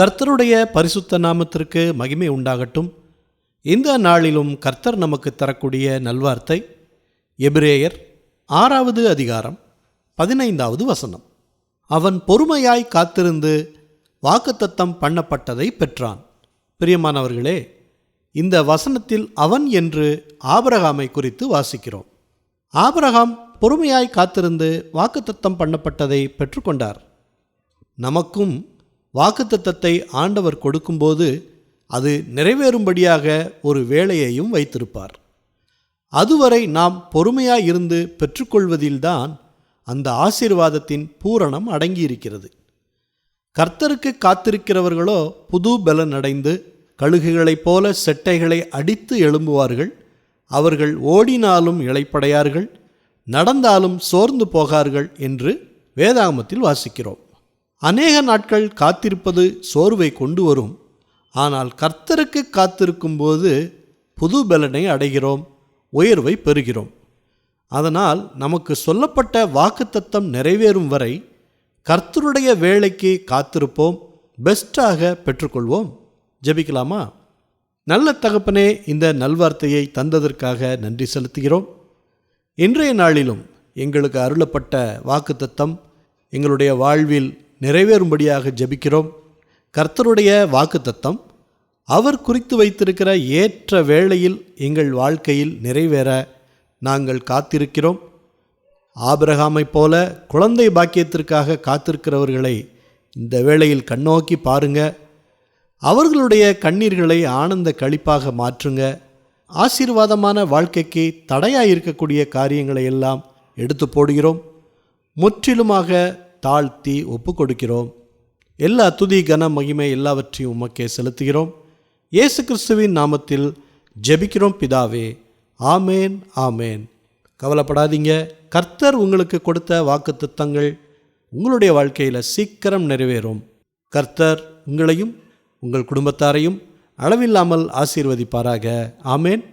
கர்த்தருடைய பரிசுத்த நாமத்திற்கு மகிமை உண்டாகட்டும். இந்த நாளிலும் கர்த்தர் நமக்கு தரக்கூடிய நல்வார்த்தை எபிரேயர் ஆறாவது அதிகாரம் பதினைந்தாவது வசனம். அவன் பொறுமையாய் காத்திருந்து வாக்குத்தத்தம் பண்ணப்பட்டதை பெற்றான். பிரியமானவர்களே இந்த வசனத்தில் அவன் என்று ஆபரகாமை குறித்து வாசிக்கிறோம். ஆபரகாம் பொறுமையாய் காத்திருந்து வாக்குத்தத்தம் பண்ணப்பட்டதை பெற்றுக்கொண்டார். நமக்கும் வாக்குத்தத்தத்தை ஆண்டவர் கொடுக்கும்போது அது நிறைவேறும்படியாக ஒரு வேலையையும் வைத்திருப்பார். அதுவரை நாம் பொறுமையாயிருந்து பெற்றுக்கொள்வதில்தான் அந்த ஆசீர்வாதத்தின் பூரணம் அடங்கியிருக்கிறது. கர்த்தருக்கு காத்திருக்கிறவர்களோ புது பலன் அடைந்து கழுகுகளைப் போல செட்டைகளை அடித்து எழும்புவார்கள். அவர்கள் ஓடினாலும் இளைப்படையார்கள் நடந்தாலும் சோர்ந்து போகார்கள் என்று வேதாகமத்தில் வாசிக்கிறோம். அநேக நாட்கள் காத்திருப்பது சோர்வை கொண்டு வரும். ஆனால் கர்த்தருக்கு காத்திருக்கும்போது புது பலனை அடைகிறோம் உயர்வை பெறுகிறோம். அதனால் நமக்கு சொல்லப்பட்ட வாக்குத்தத்தம் நிறைவேறும் வரை கர்த்தருடைய வேலைக்கு காத்திருப்போம் பெஸ்ட்டாக பெற்றுக்கொள்வோம். ஜெபிக்கலாமா? நல்ல தகப்பனே இந்த நல்வார்த்தையை தந்ததற்காக நன்றி செலுத்துகிறோம். இன்றைய நாளிலும் எங்களுக்கு அருளப்பட்ட வாக்குத்தத்தம் எங்களுடைய வாழ்வில் நிறைவேறும்படியாக ஜெபிக்கிறோம். கர்த்தருடைய வாக்குத்தத்தம் அவர் குறித்து வைத்திருக்கிற ஏற்ற வேளையில் எங்கள் வாழ்க்கையில் நிறைவேற நாங்கள் காத்திருக்கிறோம். ஆபிரகாமைப் போல குழந்தை பாக்கியத்திற்காக காத்திருக்கிறவர்களை இந்த வேளையில் கண்ணோக்கி பாருங்க. அவர்களுடைய கண்ணீர்களை ஆனந்த கழிப்பாக மாற்றுங்க. ஆசீர்வாதமான வாழ்க்கைக்கு தடையாக இருக்கக்கூடிய காரியங்களை எல்லாம் எடுத்து போடுகிறோம். முற்றிலுமாக தாழ்த்தி ஒப்பு கொடுக்கிறோம் எல்லா துதி கன மகிமை எல்லாவற்றையும் உமக்கே செலுத்துகிறோம். இயேசு கிறிஸ்துவின் நாமத்தில் ஜெபிக்கிறோம் பிதாவே. ஆமேன் ஆமேன். கவலைப்படாதீங்க. கர்த்தர் உங்களுக்கு கொடுத்த வாக்குத்தத்தங்கள் உங்களுடைய வாழ்க்கையில் சீக்கிரம் நிறைவேறும். கர்த்தர் உங்களையும் உங்கள் குடும்பத்தாரையும் அளவில்லாமல் ஆசீர்வதிப்பாராக. ஆமேன்.